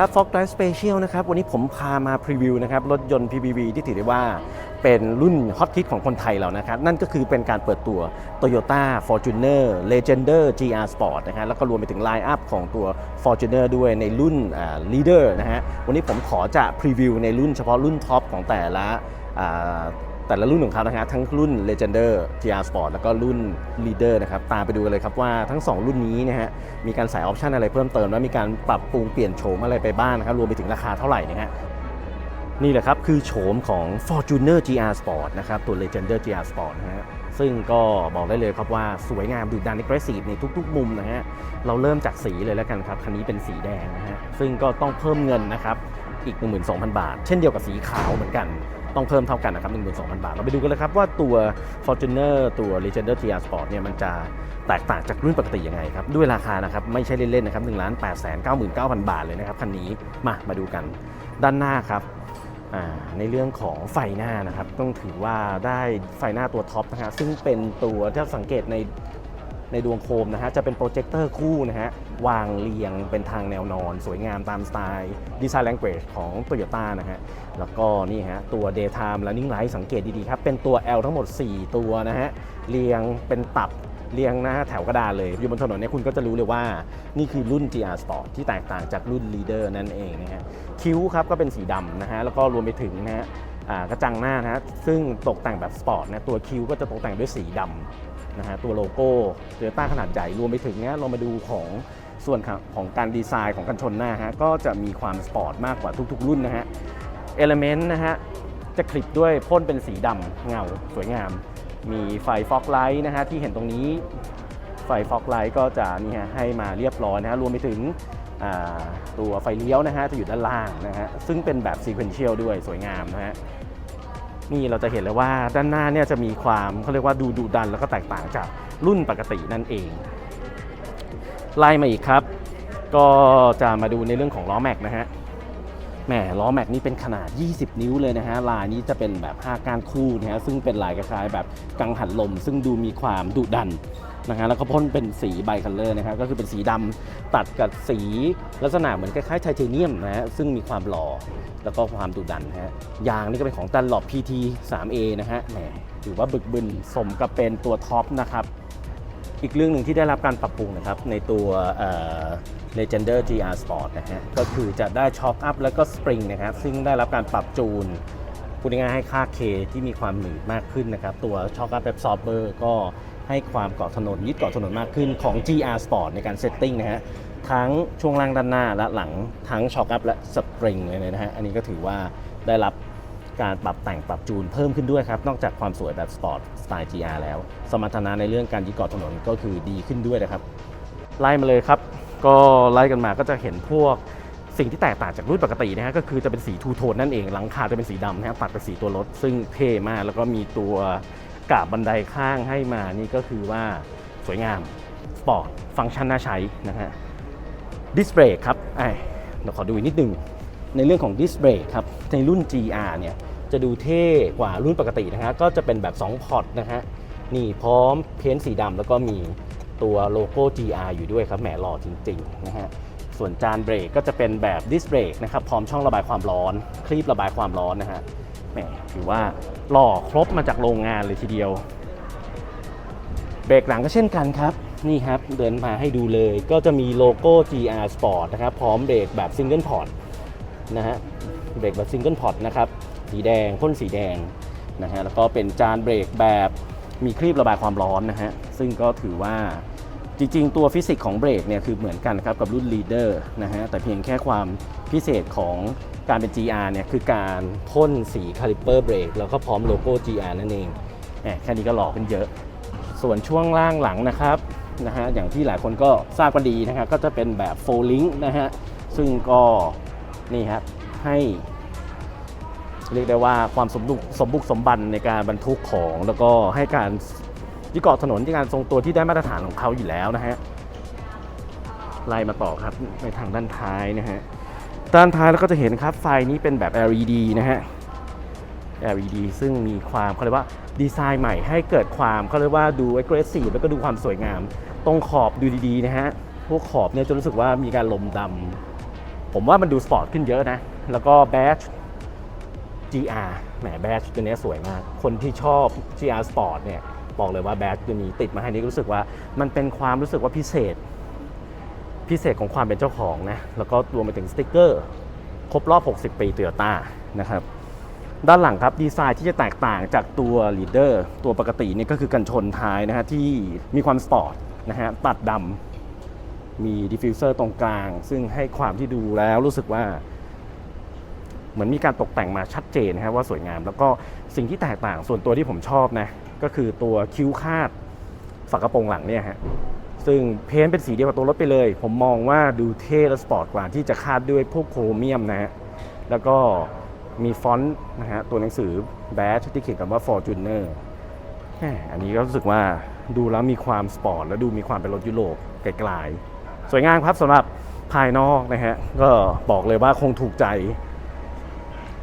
ครับ Fog Drive Special นะครับ วันนี้ผมพามาพรีวิวนะครับ รถยนต์ PPV ที่ถือได้ว่าเป็นรุ่นฮอตฮิตของคนไทยเรานะครับ นั่นก็คือเป็นการเปิดตัว Toyota Fortuner Legender GR Sport นะฮะแล้วก็รวมไปถึงไลน์อัพของตัว Fortuner ด้วยในรุ่น Leader นะฮะวันนี้ผมขอจะพรีวิวในรุ่นเฉพาะรุ่นท็อปของแต่ละ แต่ละรุ่นของเขานะฮะทั้งรุ่น Legender GR Sport แล้วก็รุ่น Leader นะครับตามไปดูกันเลยครับว่าทั้ง 2 รุ่นนี้นะฮะมีการใส่ออปชันอะไรเพิ่มเติม และมีการปรับปรุงเปลี่ยนโฉมอะไรไปบ้างนะครับรวมไปถึงราคาเท่าไหร่นะฮะนี่แหละครับ คือโฉมของ Fortuner GR Sport นะครับตัว Legender GR Sport นะฮะซึ่งก็บอกได้เลยครับว่าสวยงามดุดัน aggressive ในทุก ๆ มุมนะฮะเราเริ่มจากสีเลยแล้วกันครับ คันนี้เป็นสีแดงนะฮะซึ่งก็ต้องเพิ่มเงินนะครับอีก 12,000 บาท เช่นเดียวกับสีขาวเหมือนกัน ต้องเพิ่มเท่ากันนะครับ12,000 บาท เราไปดูกันเลยครับว่าตัว Fortuner ตัว Legender GR Sport เนี่ยมันจะแตกต่างจากรุ่นปกติยังไงครับ ด้วยราคานะครับ ไม่ใช่เล่นๆนะครับ1 8 9 9 0 0 บาทเลยนะครับคันนี้มามาดูกันด้านหน้าครับในเรื่องของไฟหน้านะครับ ต้องถือว่าได้ไฟหน้าตัวท็อปนะฮะซึ่งเป็นตัวถ้าสังเกตใน ในดวงโคมนะฮะจะเป็นโปรเจคเตอร์คู่นะฮะวางเรียงเป็นทางแนวนอน สวยงามตามสไตล์ดีไซน์ language ของ Toyota นะฮะแล้วก็นี่ฮะตัว daytime running light สังเกตดีๆครับ เป็นตัว L ทั้งหมด 4 ตัวนะฮะเรียงเป็นตับเรียงนะฮะแถวกระดานเลย อยู่บนถนนเนี่ยคุณก็จะรู้เลยว่านี่คือรุ่น GR Sport ที่แตกต่างจากรุ่น Leader นั่นเองนะฮะคิ้วครับก็เป็นสีดำนะฮะแล้วก็รวมไปถึงนะฮะกระจังหน้านะฮะซึ่งตกแต่งแบบสปอร์ตนะตัวคิ้วก็จะตกแต่งด้วยสีดำ นะฮะตัวโลโก้โตโยต้าขนาดใหญ่รวมไปถึงเนี้ยเรามาดูของส่วนของการดีไซน์ของกันชนหน้าฮะก็จะมีความสปอร์ตมากกว่าทุกๆ รุ่นนะฮะเอลเมนต์นะฮะจะคลิปด้วยพ่นเป็นสีดำเงาสวยงาม มีไฟฟอกไลท์นะฮะที่เห็นตรงนี้ไฟฟอกไลท์ก็จะนี่ฮะให้มาเรียบร้อยนะฮะรวมไปถึงตัวไฟเลี้ยวนะฮะจะอยู่ด้านล่างนะฮะซึ่งเป็นแบบซีเควนเชียลด้วยสวยงามนะฮะ นี่เราจะเห็นเลยว่าด้านหน้าเนี่ยจะมีความเขาเรียกว่าดูดุดันแล้วก็แตกต่างจากรุ่นปกตินั่นเอง ไล่มาอีกครับ ก็จะมาดูในเรื่องของล้อแม็กนะฮะแหมล้อแม็กนี่เป็นขนาด 20 นิ้วเลยนะฮะ ลายนี้จะเป็นแบบ 5ก้านคู่นะฮะ ซึ่งเป็นลายคล้ายๆแบบกังหันลม ซึ่งดูมีความดุดัน นะฮะแล้วก็พ่นเป็นสีไบคัลเลอร์นะครับก็คือเป็นสีดำตัดกับสีลักษณะเหมือนคล้ายๆไทเทเนียมนะฮะซึ่งมีความหล่อแล้วก็ความดุดันนะฮะยางนี่ก็เป็นของตันหลอบ PT 3A นะฮะแหมถือว่าบึกบึนสมกับเป็นตัวท็อปนะครับอีกเรื่องหนึ่งที่ได้รับการปรับปรุงนะครับในตัวเอ่อ Legender GR Sport นะฮะก็คือจะได้ช็อคอัพแล้วก็สปริงนะครับซึ่งได้รับการปรับจูนพูดง่ายๆให้ค่า K ที่มีความหนืดมากขึ้นนะครับ ตัวช็อคอัพแบบซอฟเบอร์ก็ ให้ความเกาะถนนยึดเกาะถนนมากขึ้นของ GR Sport ในการเซตติ้งนะฮะทั้งช่วงล่างด้านหน้าและหลังทั้งช็อคอัพและสปริงเลยนะฮะอันนี้ก็ถือว่าได้รับการปรับแต่งปรับจูนเพิ่มขึ้นด้วยครับ นอกจากความสวยแบบสปอร์ตสไตล์ GR แล้ว สมรรถนะในเรื่องการยึดเกาะถนนก็คือดีขึ้นด้วยนะครับ ไล่มาเลยครับ ก็ไล่กันมาก็จะเห็นพวกสิ่งที่แตกต่างจากรุ่นปกตินะฮะก็คือจะเป็นสีทูโทนนั่นเองหลังคาจะเป็นสีดำนะฮะตัดกับสีตัวรถ ซึ่งเท่มากแล้วก็มีตัว กาบบันไดข้างให้มานี่ก็คือว่าสวยงามสปอร์ตฟังก์ชันน่าใช้นะฮะดิสเบรกครับไอเดี๋ยวขอดูอีกนิดนึง ในเรื่องของดิสเบรกครับ ในรุ่น GR เนี่ยจะดูเท่กว่ารุ่นปกตินะฮะก็จะเป็นแบบ 2 พอร์ตนะฮะนี่พร้อมเพ้นท์สีดำแล้วก็มีตัวโลโก้ GR อยู่ด้วยครับแหมหล่อจริงๆนะฮะส่วนจานเบรกก็จะเป็นแบบดิสเบรกนะครับพร้อมช่องระบายความร้อน คลีประบายความร้อนนะฮะ แหมถือว่าหล่อครบมาจากโรงงานเลยทีเดียว เบรกหลังก็เช่นกันครับ นี่ครับเดินมาให้ดูเลยก็จะมีโลโก้ GR Sport นะครับ พร้อมเบรกแบบซิงเกิลพอร์ตนะฮะเบรกแบบซิงเกิลพอร์ตนะครับ สีแดงพ่นสีแดงนะฮะแล้วก็เป็นจานเบรกแบบมีครีบระบายความร้อนนะฮะซึ่งก็ถือว่าจริงๆ ตัวฟิสิกส์ของเบรกเนี่ยคือเหมือนกันครับกับรุ่น Leader นะฮะแต่เพียงแค่ความ พิเศษของการเป็น GR เนี่ยคือการพ่นสีคาลิเปอร์เบรกแล้วก็พร้อมโลโก้ GR นั่นเองแหมแค่นี้ก็หล่อขึ้นเยอะ ส่วนช่วงล่างหลังนะครับนะฮะอย่างที่หลายคนก็ทราบกันดีนะครับก็จะเป็นแบบโฟลิงนะฮะซึ่งก็นี่ครับให้เรียกได้ว่าความสมบุกสมบุกสมบันในการบรรทุกของ แล้วก็ให้การยึดเกาะถนนที่การทรงตัวที่ได้มาตรฐานของเขาอยู่แล้วนะฮะไล่มาต่อครับในทางด้านท้ายนะฮะ ด้านท้ายเราก็จะเห็นครับไฟนี้เป็นแบบ LED นะฮะ LED ซึ่งมีความเขาเรียกว่าดีไซน์ใหม่ให้เกิดความเขาเรียกว่าดู aggressive แล้วก็ดูความสวยงาม ตรงขอบดูดีๆนะฮะ พวกขอบเนี่ยจะรู้สึกว่ามีการลมดำผมว่ามันดูสปอร์ตขึ้นเยอะนะ แล้วก็แบช GR แหมแบชตัวเนี้ยสวยมาก คนที่ชอบ GR Sport เนี่ยบอกเลยว่าแบชตัวนี้ติดมาให้นี่รู้สึกว่ามันเป็นความรู้สึกว่าพิเศษ พิเศษของความเป็นเจ้าของนะแล้วก็รวมไปถึงสติกเกอร์ ครบรอบ 60 ปีโตโยต้านะครับด้านหลังครับดีไซน์ที่จะแตกต่างจากตัวลีดเดอร์ตัวปกตินี่ก็คือกันชนท้ายนะฮะที่มีความสปอร์ตนะฮะตัดดำมีดิฟฟิวเซอร์ตรงกลาง ซึ่งให้ความที่ดูแล้วรู้สึกว่า เหมือนมีการตกแต่งมาชัดเจนนะครับว่าสวยงาม แล้วก็สิ่งที่แตกต่างส่วนตัวที่ผมชอบนะ ก็คือตัวคิ้วคาดฝากระโปรงหลังเนี่ยฮะ ซึ่งเพ้นเป็นสีเดียวกับตัวรถไปเลย ผมมองว่าดูเท่และสปอร์ตกว่าที่จะคาดด้วยพวกโครเมียมนะฮะแล้วก็มีฟอนต์นะฮะตัวหนังสือแบชที่เขียนคำว่า Fortuner อันนี้ก็รู้สึกว่าดูแล้วมีความสปอร์ตและดูมีความเป็นรถยุโรปไกลๆ สวยงามครับสำหรับภายนอกนะฮะ ก็บอกเลยว่าคงถูกใจ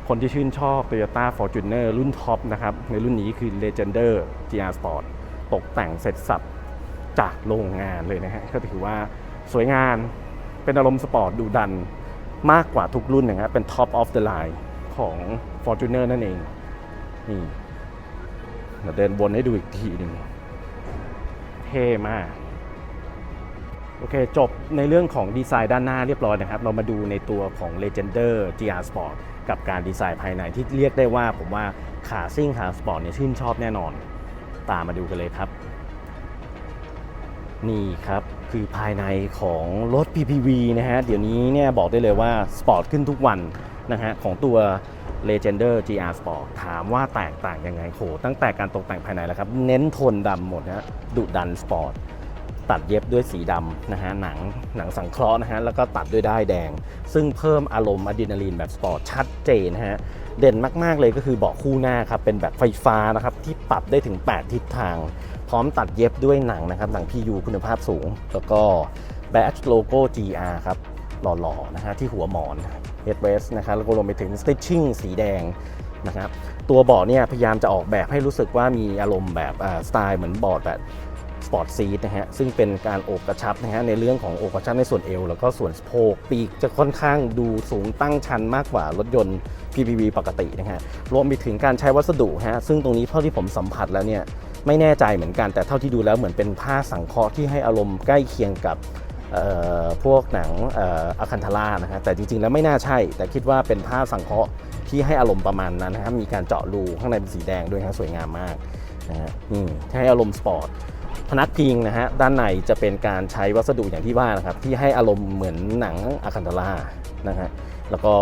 คนที่ชื่นชอบ Toyota Fortuner รุ่นท็อปนะครับ ในรุ่นนี้คือ Legender GR Sport ตกแต่งเสร็จสับ จากโรงงานเลยนะฮะก็ถือว่าสวยงามเป็นอารมณ์สปอร์ตดูดันมากกว่าทุกรุ่นนะครับเป็น Top of the line ของ Fortuner นั่นเองนี่เดินวนให้ดูอีกทีหนึ่งเท่มากโอเค จบในเรื่องของดีไซน์ด้านหน้าเรียบร้อยนะครับ เรามาดูในตัวของ Legender GR Sport กับการดีไซน์ภายในที่เรียกได้ว่าผมว่าขาซิ่งขาสปอร์ตเนี่ยชื่นชอบแน่นอน ตามมาดูกันเลยครับ นี่ครับคือภายในของรถ PPV นะฮะ เดี๋ยวนี้เนี่ยบอกได้เลยว่าสปอร์ตขึ้นทุกวันนะฮะของตัว Legender GR Sport ถามว่าแตกต่างยังไงโหตั้งแต่การตกแต่งภายในแล้วครับ เน้นโทนดำหมดนะฮะดุดันสปอร์ตตัดเย็บด้วยสีดำนะฮะหนังหนังสังเคราะห์นะฮะแล้วก็ตัดด้วยด้ายแดง ซึ่งเพิ่มอารมณ์อะดรีนาลีนแบบสปอร์ตชัดเจนนะฮะ เด่นมาก ๆ เลยก็คือเบาะคู่หน้าครับเป็นแบบไฟฟ้านะครับที่ปรับได้ถึง 8 ทิศทาง พร้อมตัดเย็บด้วยหนังนะครับหนัง PU คุณภาพสูง แล้วก็แบชโลโก้ GR ครับหล่อๆนะฮะที่หัวหมอน Headrest นะครับแล้วก็รวมไปถึง Stitching สีแดงนะครับตัวเบาะเนี่ยพยายามจะออกแบบให้รู้สึกว่ามีอารมณ์แบบสไตล์เหมือนบอร์ดแบบ สปอร์ตซีทนะฮะซึ่งเป็นการโอบกระชับนะฮะในเรื่องของโอบกระชับในส่วนเอวแล้วก็ส่วนสะโพกปีกจะค่อนข้างดูสูงตั้งชันมากกว่ารถยนต์ PPV ปกตินะฮะรวมไปถึงการใช้วัสดุฮะซึ่งตรงนี้เท่าที่ผมสัมผัสแล้วเนี่ยไม่แน่ใจเหมือนกันแต่เท่าที่ดูแล้วเหมือนเป็นผ้าสังเคราะห์ที่ให้อารมณ์ใกล้เคียงกับพวกหนังอ่ออคันทาร่านะฮะแต่จริงๆแล้วไม่น่าใช่ แต่คิดว่าเป็นผ้าสังเคราะห์ที่ให้อารมณ์ประมาณนั้นนะครับมีการเจาะรูข้างในเป็นสีแดงด้วยฮะสวยงามมากนะฮะให้อารมณ์สปอร์ต พนักพิงนะฮะด้านในจะเป็นการใช้วัสดุอย่างที่ว่านะครับที่ให้อารมณ์เหมือนหนังอะคันตาร่านะฮะแล้วก็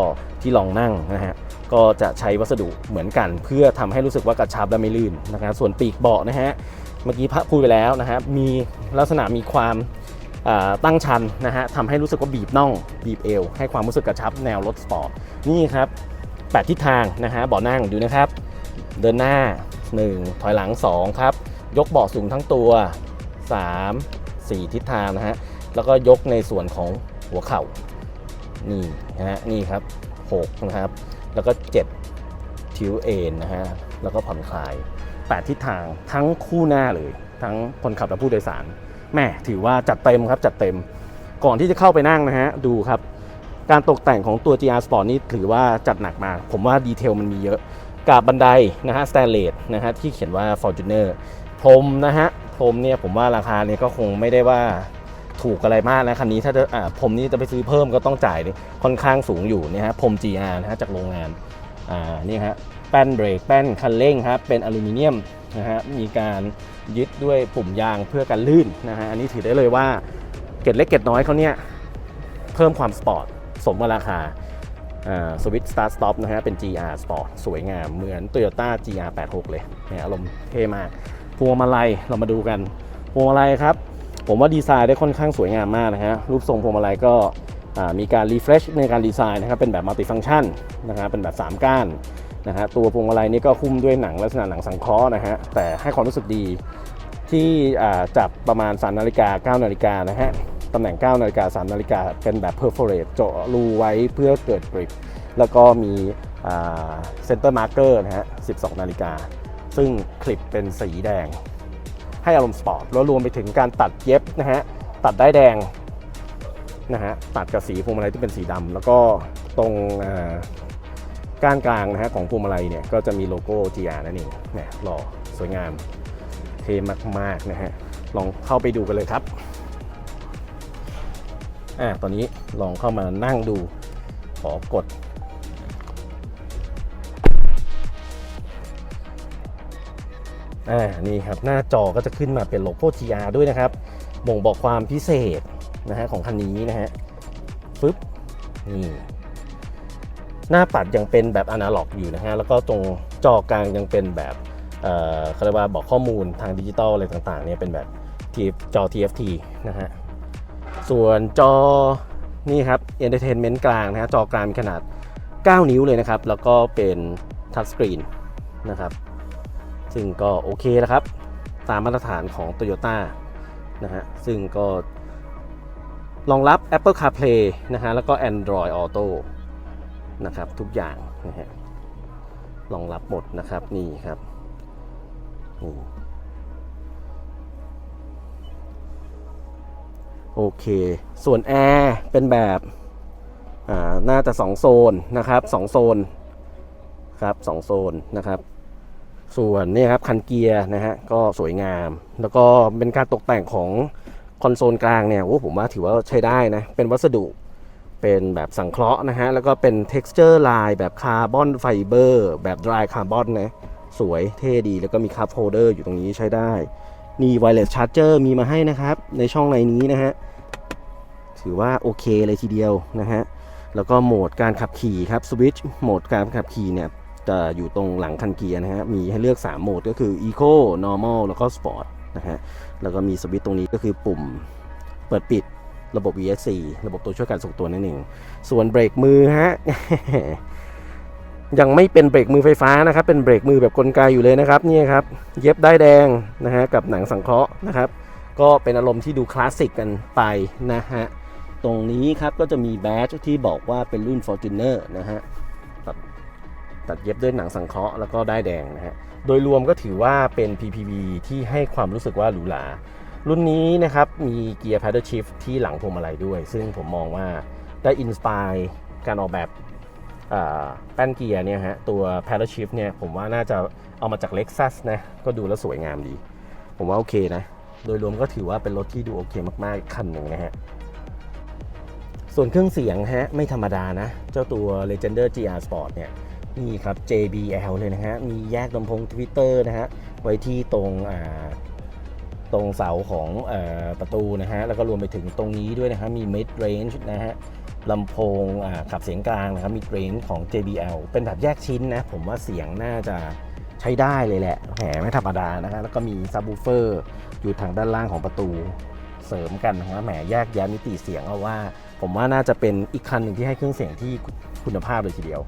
ที่รองนั่งนะฮะก็จะใช้วัสดุเหมือนกัน เพื่อทำให้รู้สึกว่ากระชับและไม่ลื่นนะครับส่วนปีกเบาะนะฮะเมื่อกี้พระพูดไปแล้วนะฮะมีลักษณะมีความตั้งชันนะฮะทำให้รู้สึกว่าบีบน่องบีบเอว ให้ความรู้สึกกระชับแนวรถสปอร์ตนี่ครับแปดทิศทางนะฮะเบาะนั่งดูนะครับ เดินหน้า 1 ถอยหลัง 2 ครับ ยกเบาะสูงทั้งตัว 3 4 ทิศทางนะฮะ แล้วก็ยกในส่วนของหัวเข่า นี่นะฮะ นี่ครับ 6 นะครับ แล้วก็ 7 ทิวเอนนะฮะ แล้วก็ผ่อนคลาย 8 ทิศทางทั้งคู่หน้าเลย ทั้งคนขับและผู้โดยสาร แม่ถือว่าจัดเต็มครับจัดเต็ม ก่อนที่จะเข้าไปนั่งนะฮะ ดูครับการตกแต่งของตัว GR Sport นี่ถือว่าจัดหนักมาก ผมว่าดีเทลมันมีเยอะ กาบบันไดนะฮะสแตนเลสนะฮะที่เขียนว่า Fortuner พรมนะฮะพรมเนี่ยผมว่าราคาเนี่ยก็คงไม่ได้ว่าถูกอะไรมากนะคันนี้ถ้าจะอ่าพรมนี้จะไปซื้อเพิ่มก็ต้องจ่ายค่อนข้างสูงอยู่นี่ฮะพรม GR นะฮะจากโรงงานอ่านี่ฮะแป้นเบรกแป้นคันเร่งครับเป็นอลูมิเนียมนะฮะมีการยึดด้วยปุ่มยางเพื่อกันลื่นนะฮะอันนี้ถือได้เลยว่าเกร็ดเล็กเกร็ดน้อยเขาเนี่ยเพิ่มความสปอร์ตสมกับราคาสวิตสตาร์ทสต็อปนะฮะเป็น GR Sport สวยงามเหมือน Toyota GR 86 เลยเนี่ยอารมณ์เท่มาก พวงมาลัยเรามาดูกัน พวงมาลัยครับ ผมว่าดีไซน์ได้ค่อนข้างสวยงามมากนะฮะรูปทรงพวงมาลัยก็มีการรีเฟรชในการดีไซน์นะครับเป็นแบบมัลติฟัง c t ชันนะครับเป็นแบบ 3 ก้านนะฮะตัวพวงมาลัยนี่ก็คุ้มด้วยหนังลักษณะหนังสังเคราะห์นะฮะแต่ให้ความรู้สึกดีที่จับประมาณ3นาฬิกา9นาฬิกานะฮะตำแหน่ง9นาฬิกา3นาฬิกาเป็นแบบ perforate เจาะรูไว้เพื่อเกิดกริปแล้วก็มีเซนเตอร์มาร์เกอร์นะฮะ12 นาฬิกา ซึ่งคลิปเป็นสีแดง ให้อารมณ์สปอร์ตแล้วรวมไปถึงการตัดเย็บนะฮะตัดได้แดงนะฮะตัดกับสีพวงมาลัยที่เป็นสีดำแล้วก็ตรงก้านกลางนะฮะของพวงมาลัยเนี่ยก็จะมีโลโก้ GR นั่นเองเนี่ยหล่อสวยงามเท่มากๆนะฮะลองเข้าไปดูกันเลยครับอ่าตอนนี้ลองเข้ามานั่งดูขอกด อ่านี่ครับหน้าจอก็จะขึ้นมาเป็นโลโก้ GR ด้วยนะครับบ่งบอกความพิเศษนะฮะของคันนี้นะฮะฟึบนี่หน้าปัดยังเป็นแบบอนาล็อกอยู่นะฮะแล้วก็ตรงจอกลางยังเป็นแบบเอ่อเขาเรียกว่าบอกข้อมูลทางดิจิตอลอะไรต่างๆเนี่ยเป็นแบบ TF จอ TFT นะฮะส่วนจอนี่ครับ Entertainment กลางนะฮะจอกลางมีขนาด 9 นิ้วเลยนะครับ แล้วก็เป็นทัชสกรีนนะครับ ซึ่งก็โอเคนะครับ ตามมาตรฐานของ Toyota นะฮะซึ่งก็รองรับ Apple CarPlay นะฮะแล้วก็ Android Auto นะครับทุกอย่างนะฮะรองรับหมดนะครับนี่ครับนี่โอเค ส่วนแอร์เป็นแบบอ่าน่าจะ 2 โซนนะครับ 2 โซนครับ 2 โซนนะครับ ส่วนนี่ครับคันเกียร์นะฮะก็สวยงาม แล้วก็เป็นการตกแต่งของคอนโซลกลางเนี่ยโอ้ผมว่าถือว่าใช้ได้นะ เป็นวัสดุเป็นแบบสังเคราะห์นะฮะ แล้วก็เป็น texture ลายแบบคาร์บอนไฟเบอร์แบบ dry carbon นะสวยเท่ดีแล้วก็มีคัพโฮลเดอร์อยู่ตรงนี้ใช้ได้นี่ wireless charger มีมาให้นะครับ ในช่องในนี้นะฮะ ถือว่าโอเคเลยทีเดียวนะฮะ แล้วก็โหมดการขับขี่ครับสวิตช์โหมดการขับขี่เนี่ย จะอยู่ตรงหลังคันเกียร์นะฮะ มีให้เลือก 3 โหมดก็คือ Eco Normal แล้วก็ Sport นะฮะ แล้วก็มีสวิตช์ตรงนี้ก็คือปุ่มเปิดปิดระบบ VSC ระบบตัวช่วยการส่งตัวนั่นเอง ส่วนเบรกมือฮะ ยังไม่เป็นเบรกมือไฟฟ้านะครับ เป็นเบรกมือแบบกลไกอยู่เลยนะครับ นี่ครับ เย็บได้แดงนะฮะ กับหนังสังเคราะห์นะครับ ก็เป็นอารมณ์ที่ดูคลาสสิกกันไปนะฮะ ตรงนี้ครับก็จะมีแบดที่บอกว่าเป็นรุ่น Fortuner นะฮะ ตัดเย็บด้วยหนังสังเคราะห์แล้วก็ได้แดงนะฮะโดยรวมก็ถือว่าเป็น PPV ที่ให้ความรู้สึกว่าหรูหรารุ่นนี้นะครับมีเกียร์ paddle shift ที่หลังพวงมาลัยด้วย ซึ่งผมมองว่าได้อินสปายการออกแบบแป้นเกียร์เนี่ยฮะตัว paddle shift เนี่ยผมว่าน่าจะเอามาจาก Lexus นะก็ดูแล้วสวยงามดี ผมว่าโอเคนะ โดยรวมก็ถือว่าเป็นรถที่ดูโอเคมากๆคันหนึ่งนะฮะส่วนเครื่องเสียงฮะไม่ธรรมดานะ เจ้าตัว Legender GR Sport เนี่ย นี่ครับ JBL เลยนะฮะ มีแยกลำโพง Twitter นะฮะ ไว้ที่ตรงอ่าตรงเสาของอประตูนะฮะ แล้วก็รวมไปถึงตรงนี้ด้วยนะฮะ มี mid range นะฮะลำโพงขับเสียงกลางนะครับ mid range ของ JBL เป็นแบบแยกชิ้นนะ ผมว่าเสียงน่าจะใช้ได้เลยแหละ แหมไม่ธรรมดานะฮะ แล้วก็มี subwoofer อยู่ทางด้านล่างของประตูเสริมกันนะแหมแยกแยะมิติเสียงเอาว่า ผมว่าน่าจะเป็นอีกคันหนึ่งที่ให้เครื่องเสียงที่คุณภาพเลยทีเดียว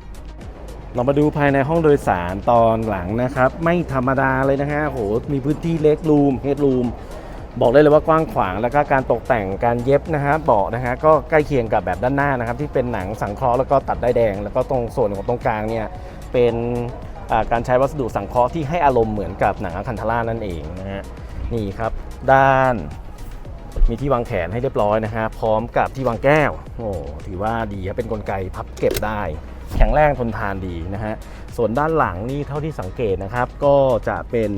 เรามาดูภายในห้องโดยสารตอนหลังนะครับ ไม่ธรรมดาเลยนะฮะโหมีพื้นที่เล็กรูมเฮดรูมบอกได้เลยว่ากว้างขวางแล้วก็การตกแต่งการเย็บนะฮะเบาะนะฮะก็ใกล้เคียงกับแบบด้านหน้านะครับ ที่เป็นหนังสังเคราะห์แล้วก็ตัดได้แดง แล้วก็ตรงส่วนของตรงกลางเนี่ยเป็นการใช้วัสดุสังเคราะห์ที่ให้อารมณ์เหมือนกับหนังอคันทาร่านั่นเองนะฮะนี่ครับด้านมีที่วางแขนให้เรียบร้อยนะฮะพร้อมกับที่วางแก้วโอ้ถือว่าดีครับเป็นกลไกพับเก็บได้ แข็งแรงทนทานดีนะฮะ ส่วนด้านหลังนี่เท่าที่สังเกตนะครับ ก็จะเป็น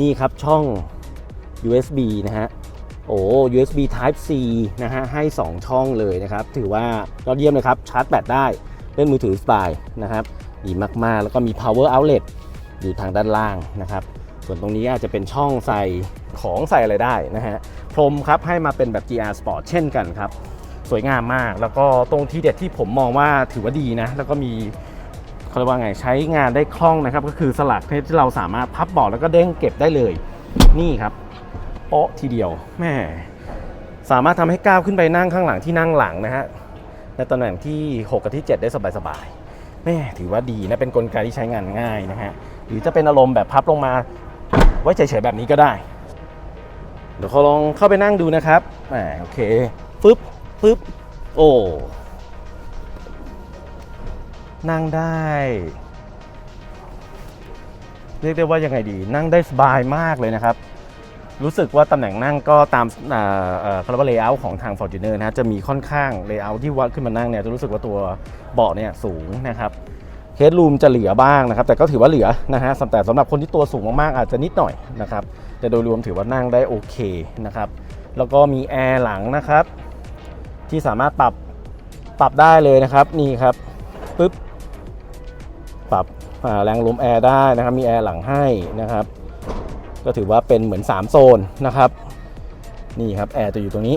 นี่ครับช่อง USB นะฮะ โอ้ USB Type C นะฮะ ให้ 2 ช่องเลยนะครับ ถือว่ายอดเยี่ยมเลยครับ ชาร์จแบตได้ เล่นมือถือสบายนะครับ ดีมากๆ แล้วก็มี power outlet อยู่ทางด้านล่างนะครับ ส่วนตรงนี้อาจจะเป็นช่องใส่ของใส่อะไรได้นะฮะ พรมครับให้มาเป็นแบบ GR Sport เช่นกันครับ สวยงามมาก แล้วก็ตรงที่เด็ดที่ผมมองว่าถือว่าดีนะ แล้วก็มีเขาเรียกว่าไงใช้งานได้คล่องนะครับ ก็คือสลักที่เราสามารถพับเบาะแล้วก็เด้งเก็บได้เลย นี่ครับโป๊ะทีเดียวแม่สามารถทำให้ก้าวขึ้นไปนั่งข้างหลังที่นั่งหลังนะฮะในตำแหน่งที่ 6 กับที่ 7 ได้สบายๆแม่ถือว่าดีนะเป็นกลไกที่ใช้งานง่ายนะฮะหรือจะเป็นอารมณ์แบบพับลงมาไว้เฉยๆแบบนี้ก็ได้ เดี๋ยวเขาลองเข้าไปนั่งดูนะครับแหมโอเคฟึบ ฟึบโอ้ นั่งได้ เรียกได้ว่ายังไงดี นั่งได้สบายมากเลยนะครับ รู้สึกว่าตำแหน่งนั่งก็ตามเอ่อเอ่อเขารียกว่าเลเยอร์ของทาง Fortuner นะฮะจะมีค่อนข้างเลเยอร์ที่วัดขึ้นมานั่งเนี่ยจะรู้สึกว่าตัวเบาะเนี่ยสูงนะครับเฮดรูมจะเหลือบ้างนะครับ แต่ก็ถือว่าเหลือนะฮะแต่สำหรับคนที่ตัวสูงมากๆอาจจะนิดหน่อยนะครับ แต่โดยรวมถือว่านั่งได้โอเคนะครับ แล้วก็มีแอร์หลังนะครับ ที่สามารถปรับปรับได้เลยนะครับนี่ครับปึ๊บปรับแรงลมแอร์ได้นะครับ มีแอร์หลังให้นะครับ ก็ถือว่าเป็นเหมือน 3 โซนนะครับ นี่ครับแอร์จะอยู่ตรงนี้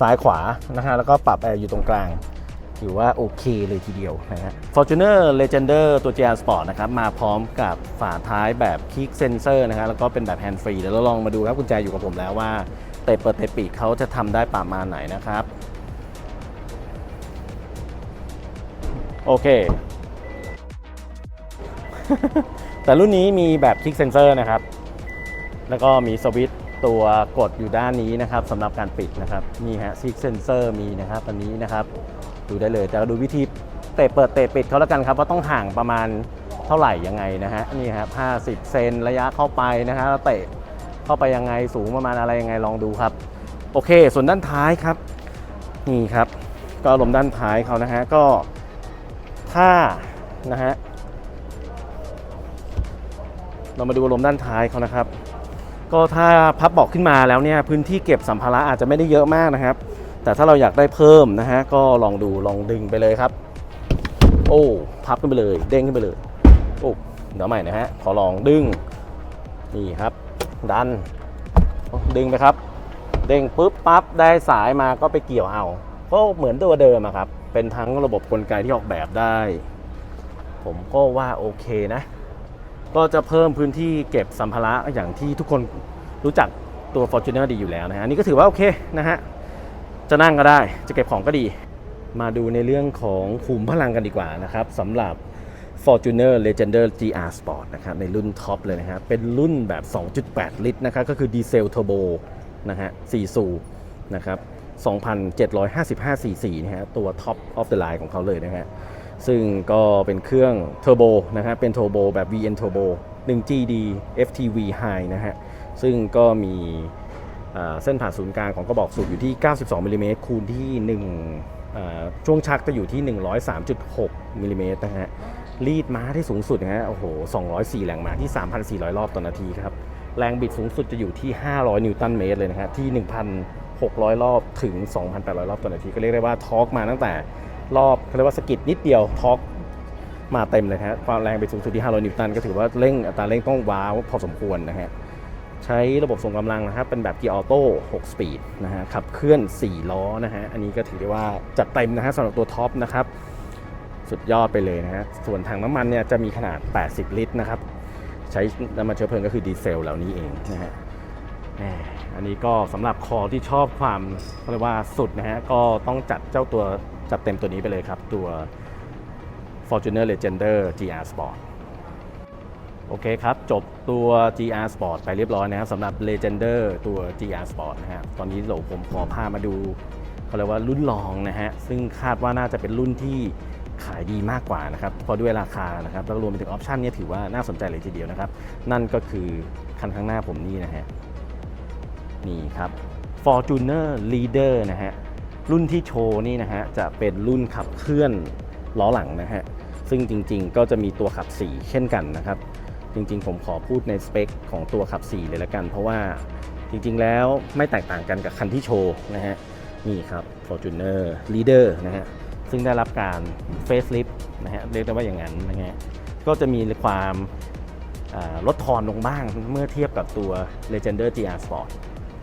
ซ้ายขวานะฮะแล้วก็ปรับแอร์อยู่ตรงกลางถือว่าโอเคเลยทีเดียวนะฮะ Fortuner Legender ตัว GR Sport นะครับ มาพร้อมกับฝาท้ายแบบ Kick Sensor นะฮะแล้วก็เป็นแบบ Hand Free เดี๋ยวเราลองมาดูครับกุญแจอยู่กับผมแล้วว่าเตะเปิดเตะปีกเขาจะทำได้ประมาณไหนนะครับ โอเค แต่รุ่นนี้มีแบบ Kick Sensor นะครับ แล้วก็มีสวิตตัวกดอยู่ด้านนี้นะครับสำหรับการปิดนะครับนี่ฮะซิกเซนเซอร์มีนะครับอันนี้นะครับ ดูได้เลยแต่เราดูวิธีเตะเปิดเตะปิดเขาแล้วกันครับว่าต้องห่างประมาณเท่าไหร่ยังไงนะฮะนี่ครับ50 เซนระยะเข้าไปนะฮะเตะเข้าไปยังไงสูงประมาณอะไรยังไงลองดูครับ โอเค ส่วนด้านท้ายครับ นี่ครับ ก็ลมด้านท้ายเขานะฮะก็ ถ้านะฮะ เรามาดูลมด้านท้ายเขานะครับ ก็ถ้าพับเบอกขึ้นมาแล้วเนี่ยพื้นที่เก็บสัมภาระอาจจะไม่ได้เยอะมากนะครับ แต่ถ้าเราอยากได้เพิ่มนะฮะก็ลองดูลองดึงไปเลยครับ โอ้พับขึ้นไปเลย เด้งขึ้นไปเลยโอ้เดี๋ยวใหม่นะฮะขอลองดึงนี่ครับ ดัน ดึงไปครับ เด้งปุ๊บปั๊บได้สายมาก็ไปเกี่ยวเอาก็เหมือนตัวเดิมครับ เป็นทั้งระบบกลไกที่ออกแบบได้ ผมก็ว่าโอเคนะ ก็จะเพิ่มพื้นที่เก็บสัมภาระอย่างที่ทุกคนรู้จักตัว Fortuner ดีอยู่แล้วนะฮะอันนี่ก็ถือว่าโอเคนะฮะ จะนั่งก็ได้ จะเก็บของก็ดี มาดูในเรื่องของขุมพลังกันดีกว่านะครับสำหรับ Fortuner Legender GR Sport นะครับในรุ่นท็อปเลยนะครับเป็นรุ่นแบบ 2.8 ลิตรนะครับก็คือดีเซลเทอร์โบนะฮะ4สูบนะครับ 2,755 cc นะฮะตัว Top of the line ของเขาเลยนะฮะซึ่งก็เป็นเครื่องเทอร์โบนะฮะเป็นเทอร์โบแบบ VN Turbo 1GD FTV High นะฮะซึ่งก็มีเส้นผ่านศูนย์กลางของกระบอกสูบอยู่ที่ 92มิลลิเมตรคูณที่1ช่วงชักจะอยู่ที่ 103.6มิลลิเมตรนะฮะลีดม้าที่สูงสุดนะฮะโอ้โห 204 แรงม้าที่ 3,400 รอบต่อนาทีครับ แรงบิดสูงสุดจะอยู่ที่ 500 นิวตันเมตรเลยนะฮะที่ 1,000 600 รอบถึง 2,800 รอบต่อนาที ก็เรียกได้ว่าทอร์กมาตั้งแต่รอบเขาเรียกว่าสกิดนิดเดียวทอร์กมาเต็มเลยนะฮะความแรงบิดสูงสุดที่ 500 นิวตัน ก็ถือว่าเร่งอัตราเร่งต้องว้าวพอสมควรนะฮะใช้ระบบส่งกำลังนะครับเป็นแบบเกียร์ออโต้6สปีดนะฮะขับเคลื่อน 4 ล้อนะฮะอันนี้ก็ถือได้ว่าจัดเต็มนะฮะสำหรับตัวท็อปนะครับสุดยอดไปเลยนะฮะส่วนถังน้ำมันเนี่ยจะมีขนาด 80 ลิตรนะครับใช้น้ำมันเชื้อเพลิงก็คือดีเซลเหล่านี้เองนะฮะ อันนี้ก็สำหรับคอที่ชอบความเขาเรียกว่าสุดนะฮะ ก็ต้องจัดเจ้าตัวจัดเต็มตัวนี้ไปเลยครับ ตัว Fortuner Legender GR Sport โอเคครับ จบตัว GR Sport ไปเรียบร้อยนะครับสำหรับ Legender ตัว GR Sport นะฮะ ตอนนี้เราผมขอพามาดูเขาเรียกว่ารุ่นรองนะฮะ ซึ่งคาดว่าน่าจะเป็นรุ่นที่ขายดีมากกว่านะครับเพราะด้วยราคานะครับแล้วรวมไปถึงออปชันนี่ยถือว่าน่าสนใจเลยทีเดียวนะครับ นั่นก็คือคันข้างหน้าผมนี่นะฮะ นี่ครับ Fortuner Leader นะฮะ รุ่นที่โชว์นี่นะฮะ จะเป็นรุ่นขับเคลื่อนล้อหลังนะฮะ ซึ่งจริงๆ ก็จะมีตัวขับ 4 เช่นกันนะครับ จริงๆ ผมขอพูดในสเปคของตัวขับ 4 เลยละกัน เพราะว่าจริงๆ แล้วไม่แตกต่างกันกับคันที่โชว์นะฮะ นี่ครับ Fortuner Leader นะฮะ ซึ่งได้รับการ facelift นะฮะ เรียกได้ว่าอย่างนั้นนะฮะ ก็จะมีความลดทอนลงบ้างเมื่อเทียบกับตัว Legender GR Sport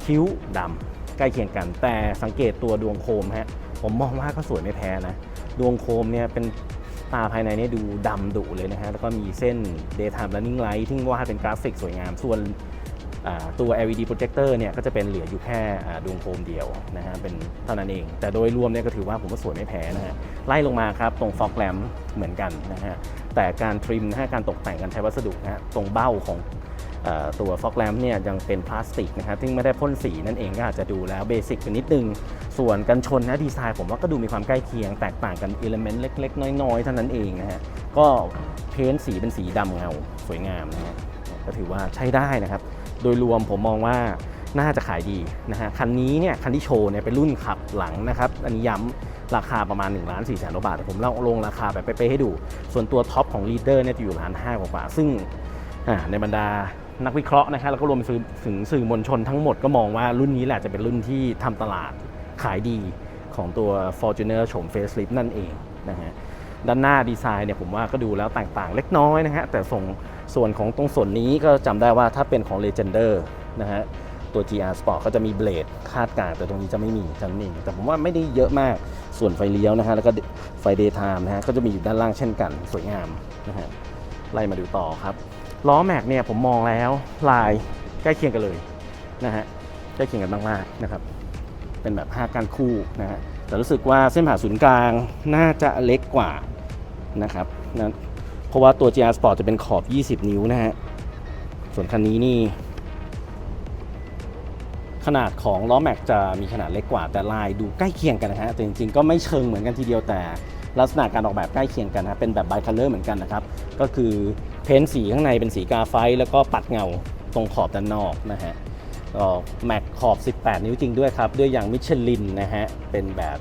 คิ้วดำใกล้เคียงกัน แต่สังเกตตัวดวงโคมฮะผมมองว่าก็สวยไม่แพ้นะ ดวงโคมเนี่ยเป็นตาภายในเนี่ยดูดำดุเลยนะฮะ แล้วก็มีเส้น daytime running light ที่วาดเป็นกราฟิกสวยงาม ส่วนตัว LED projector เนี่ยก็จะเป็นเหลืออยู่แค่ดวงโคมเดียวนะฮะเป็นเท่านั้นเอง แต่โดยรวมเนี่ยก็ถือว่าผมว่าสวยไม่แพ้นะฮะ ไล่ลงมาครับ ตรง fog lamp เหมือนกันนะฮะ แต่การทริมนะฮะการตกแต่งการใช้วัสดุนะฮะตรงเบ้าของ ตัวฟอกแลมเนี่ยยังเป็นพลาสติกนะครับซึ่งไม่ได้พ่นสีนั่นเองก็อาจจะดูแล้วเบสิกไปนิดนึง ส่วนกันชนนะดีไซน์ผมว่าก็ดูมีความใกล้เคียงแตกต่างกันอิเลเมนต์เล็ก ๆ น้อย ๆ เท่านั้นเองนะฮะก็เพ้นท์สีเป็นสีดำเงาสวยงามนะฮะก็ถือว่าใช้ได้นะครับ โดยรวมผมมองว่าน่าจะขายดีนะฮะคันนี้เนี่ยคันที่โชว์เนี่ยเป็นรุ่นขับหลังนะครับอันนี้ย้ำราคาประมาณ1ล้าน4แสนบาทแต่ผมเล่าลงราคาแบบเป๊ะๆให้ดู ส่วนตัวท็อปของลีดเดอร์เนี่ยจะอยู่ล้านห้ากว่าซึ่งในบรรดา นักวิเคราะห์นะฮะแล้วก็รวมถึงสื่อมวลชนทั้งหมดก็มองว่ารุ่นนี้แหละจะเป็นรุ่นที่ทำตลาดขายดีของตัว Fortuner โฉม Facelift นั่นเองนะฮะด้านหน้าดีไซน์เนี่ยผมว่าก็ดูแล้วต่างๆเล็กน้อยนะฮะแต่ส่งส่วนของตรงส่วนนี้ก็จำได้ว่าถ้าเป็นของ Legender นะฮะตัว GR Sport ก็จะมีเบลดคาดกางแต่ตรงนี้จะไม่มีจันนี่แต่ผมว่าไม่ได้เยอะมากส่วนไฟเลี้ยวนะฮะแล้วก็ไฟ Daytime นะฮะก็จะมีอยู่ด้านล่างเช่นกันสวยงามนะฮะไล่มาดูต่อครับ ล้อแม็กเนี่ยผมมองแล้วลายใกล้เคียงกันเลยนะฮะใกล้เคียงกันมากๆนะครับ เป็นแบบ5การคู่นะฮะแต่รู้สึกว่าเส้นผ่าศูนย์กลางน่าจะเล็กกว่านะครับนะเพราะว่าตัว GR Sport จะเป็นขอบ 20 นิ้วนะฮะส่วนคันนี้นี่ ขนาดของล้อแม็กจะมีขนาดเล็กกว่าแต่ลายดูใกล้เคียงกันนะฮะแต่จริงๆก็ไม่เชิงเหมือนกันทีเดียวแต่ลักษณะการออกแบบใกล้เคียงกันนะเป็นแบบไบคัลเลอร์เหมือนกันนะครับ ก็คือ เพ้นสีข้างในเป็นสีกาไฟ แล้วก็ปัดเงาตรงขอบด้านนอกนะฮะก็แม็กขอบ 18 นิ้วจริงด้วยครับ ด้วยอย่างมิชลินนะฮะ เป็นแบบ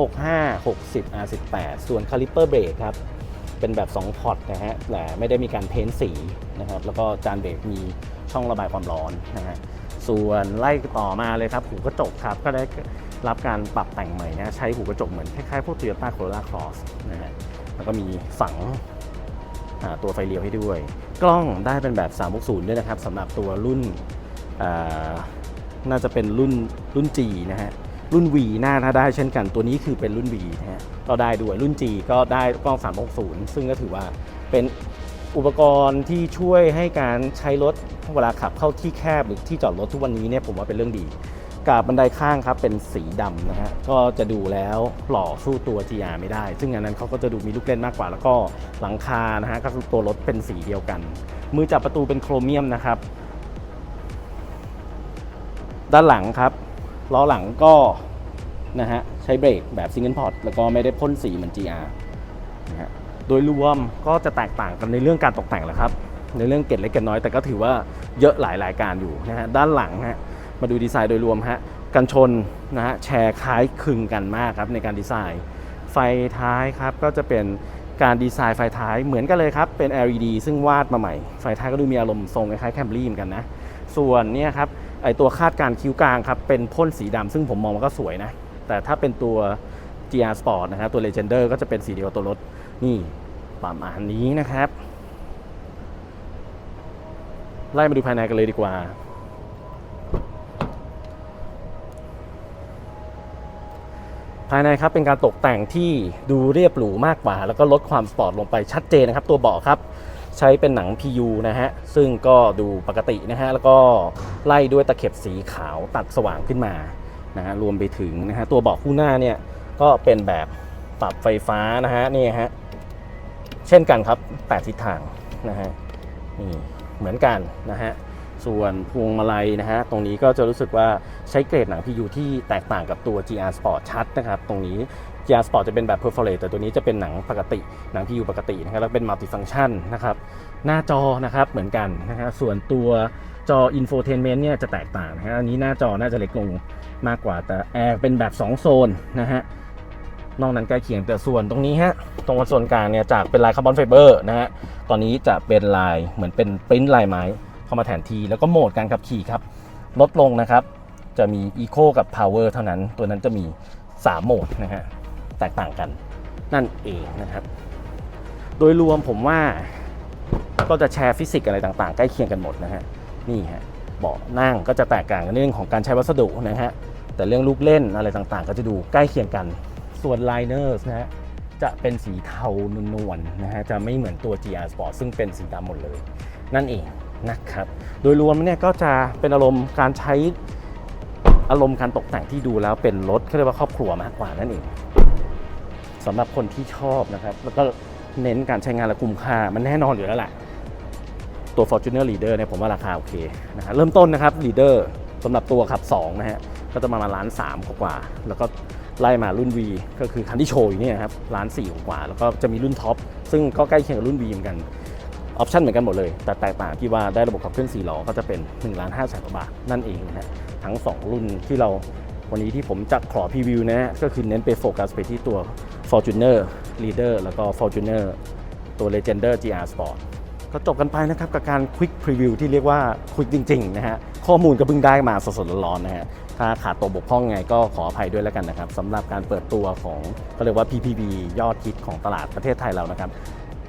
265 60 R18 ส่วนคาลิเปอร์เบรกครับ เป็นแบบ 2 พอร์ตนะฮะแต่ไม่ได้มีการเพ้นสีนะครับ แล้วก็จานเบรกมีช่องระบายความร้อนนะฮะ ส่วนไล่ต่อมาเลยครับหูกระจกครับ ก็ได้รับการปรับแต่งใหม่นะ ใช้หูกระจกเหมือนคล้ายๆพวก Toyota Corolla Cross นะฮะ แล้วก็มีฝัง ตัวไฟเลี้ยวให้ด้วย กล้องได้เป็นแบบ360ด้วยนะครับสำหรับตัวรุ่นน่าจะเป็นรุ่นรุ่น G นะฮะรุ่น V น่าถ้าได้เช่นกันตัวนี้คือเป็นรุ่น V นะฮะก็ได้ด้วยรุ่น G ก็ได้กล้อง 360 ซึ่งก็ถือว่าเป็นอุปกรณ์ที่ช่วยให้การใช้รถเวลาขับเข้าที่แคบหรือที่จอดรถทุกวันนี้เนี่ยผมว่าเป็นเรื่องดี กับบันไดข้างครับเป็นสีดำนะฮะก็จะดูแล้วหล่อสู้ตัว GR ไม่ได้ ซึ่งอันนั้นเขาก็จะดูมีลูกเล่นมากกว่า แล้วก็หลังคานะฮะก็คือตัวรถเป็นสีเดียวกัน มือจับประตูเป็นโครเมียมนะครับ ด้านหลังครับล้อหลังก็นะฮะใช้เบรกแบบซิงเกิลพอร์ตแล้วก็ไม่ได้พ่นสีเหมือน GR นะฮะโดยรวมก็จะแตกต่างกันในเรื่องการตกแต่งแหละครับ ในเรื่องเกร็ดเล็กเกร็ดน้อยแต่ก็ถือว่าเยอะหลายรายการอยู่นะฮะด้านหลังฮะ มาดูดีไซน์โดยรวมฮะกันชนนะฮะแชร์คล้ายคลึงกันมากครับในการดีไซน์ ไฟท้ายครับก็จะเป็นการดีไซน์ไฟท้ายเหมือนกันเลยครับ เป็น LED ซึ่งวาดมาใหม่ ไฟท้ายก็ดูมีอารมณ์ทรงคล้ายๆแคมรี่เหมือนกันนะ ส่วนเนี่ยครับไอตัวคาดการคิ้วกลางครับ เป็นพ่นสีดำซึ่งผมมองว่าก็สวยนะ แต่ถ้าเป็นตัว GR Sport นะครับ ตัว Legender ก็จะเป็นสีเดียวกับตัวรถ นี่ประมาณนี้นะครับ ไล่มาดูภายในกันเลยดีกว่า ภายในครับเป็นการตกแต่งที่ดูเรียบหรูมากกว่า แล้วก็ลดความสปอร์ตลงไปชัดเจนนะครับ ตัวเบาะครับใช้เป็นหนัง PU นะฮะ ซึ่งก็ดูปกตินะฮะ แล้วก็ไล่ด้วยตะเข็บสีขาวตัดสว่างขึ้นมานะฮะรวมไปถึงนะฮะตัวเบาะคู่หน้าเนี่ยก็เป็นแบบปรับไฟฟ้านะฮะนี่ฮะเช่นกันครับ 8 ทิศทางนะฮะนี่เหมือนกันนะฮะ ส่วนพวงมาลัยนะฮะตรงนี้ก็จะรู้สึกว่าใช้เกรดหนัง PU ที่แตกต่างกับตัว GR Sport ชัดนะครับ ตรงนี้ GR Sport จะเป็นแบบ Perforate แต่ตัวนี้จะเป็นหนังปกติหนัง PU ปกตินะครับแล้วเป็น Multi Function นะครับหน้าจอนะครับเหมือนกันนะฮะส่วนตัวจอ Infotainment เนี่ยจะแตกต่างนะฮะอันนี้หน้าจอน่าจะเล็กลงมากกว่าแต่แอร์เป็นแบบ 2 โซนนะฮะนอกนั้นใกล้เคียงแต่ส่วนตรงนี้ฮะตรงคอนโซลกลางเนี่ยจากเป็นลายคาร์บอนไฟเบอร์นะฮะตอนนี้จะเป็นลายเหมือนเป็นปริ้นลายไม้ามาแทนที่แล้วก็โหมดการขับขี่ครับ ลดลงนะครับ จะมี Eco กับ Power เท่านั้น ตัวนั้นจะมี 3 โหมดนะฮะแตกต่างกันนั่นเองนะครับ โดยรวมผมว่าก็จะแชร์ฟิสิกส์อะไรต่างๆ ใกล้เคียงกันหมดนะฮะนี่ฮะเบาะนั่งก็จะแตกต่างกันเรื่องของการใช้วัสดุนะฮะแต่เรื่องลูกเล่นอะไรต่างๆ ก็จะดูใกล้เคียงกัน ส่วน Liners นะฮะจะเป็นสีเทานวลๆนะฮะจะไม่เหมือนตัว GR Sport ซึ่งเป็นสีดำหมดเลย นั่นเอง นะครับโดยรวมเนี่ยก็จะเป็นอารมณ์การใช้อารมณ์การตกแต่งที่ดูแล้วเป็นรถเขาเรียกว่าครอบครัวมากกว่านั่นเองสำหรับคนที่ชอบนะครับแล้วก็เน้นการใช้งานและคุ้มค่ามันแน่นอนอยู่แล้วแหละตัว Fortuner Leader เนี่ยผมว่าราคาโอเคนะฮะเริ่มต้นนะครับ Leader สำหรับตัวขับ 2 นะฮะก็จะประมาณล้านสามกว่าแล้วก็ไล่มารุ่น V ก็คือคันที่โชว์อยู่เนี่ยครับล้านสี่กว่าแล้วก็จะมีรุ่นท็อปซึ่งก็ใกล้เคียงกับรุ่น V เหมือนกัน ออปชันเหมือนกันหมดเลย แต่แตกต่างที่ว่าได้ระบบขับเคลื่อน4ล้อก็จะเป็น1ล้าน5แสนกว่าบาทนั่นเองนะฮะทั้ง 2 รุ่นที่เราวันนี้ที่ผมจะขอพรีวิวนะ ก็คือเน้นไปโฟกัสไปที่ตัว Fortuner Leader แล้วก็ Fortuner ตัว Legender GR Sport ก็จบกันไปนะครับกับการ Quick Preview ที่เรียกว่า Quick จริงๆนะฮะข้อมูลก็เพิ่งได้มาสดๆร้อนๆนะฮะถ้าขาดตัวบกพร่องไงก็ขออภัยด้วยแล้วกันนะครับสำหรับการเปิดตัวของก็เรียกว่า PPV ยอดฮิตของตลาดประเทศไทยเรานะครับ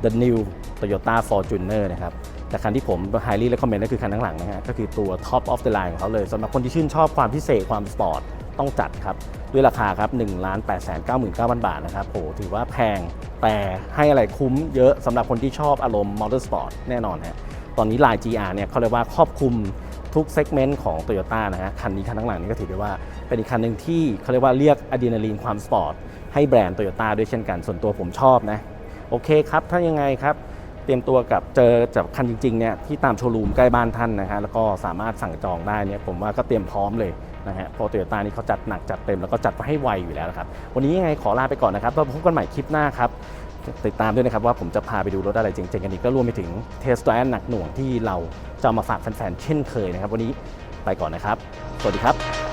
The New Toyota Fortuner นะครับแต่คันที่ผม highly recommend ก็คือคันข้างหลังนะฮะก็คือตัว top of the line ของเขาเลยสำหรับคนที่ชื่นชอบความพิเศษความสปอร์ตต้องจัดครับ ด้วยราคาครับ1 8 9 9 0 0 0 บาทนะครับโหถือว่าแพงแต่ให้อะไรคุ้มเยอะสำหรับคนที่ชอบอารมณ์ motorsport แน่นอนฮะตอนนี้ลาย GR เนี่ยเขาเรียกว่าครอบคลุมทุกเซกเมนต์ของ Toyota นะฮะคันนี้คันข้างหลังนี่ก็ถือได้ว่าเป็นอีกคันหนึ่งที่เขาเรียกว่าเรียกอะดรีนาลีนความสปอร์ตให้แบรนด์ Toyota ด้วยเช่นกันส่วนตัวผมชอบนะ โอเคครับ ถ้ายังไงครับ เตรียมตัวกับเจอจากคันจริงๆเนี่ยที่ตามโชว์รูมใกล้บ้านท่านนะฮะแล้วก็สามารถสั่งจองได้เนี่ยผมว่าก็เตรียมพร้อมเลยนะฮะเพรโตโยต้านี่เขาจัดหนักจัดเต็มแล้วก็จัดมาให้ไวอยู่แล้วนะครับ วันนี้ยังไงขอลาไปก่อนนะครับแล้วพบกันใหม่คลิปหน้าครับติดตามด้วยนะครับว่าผมจะพาไปดูรถอะไรเจ๋งๆกันอีกก็รวมไปถึงเทสต์แอนหนักหน่วงที่เราจะมาฝากแฟนๆเช่นเคยนะครับ วันนี้ไปก่อนนะครับ สวัสดีครับ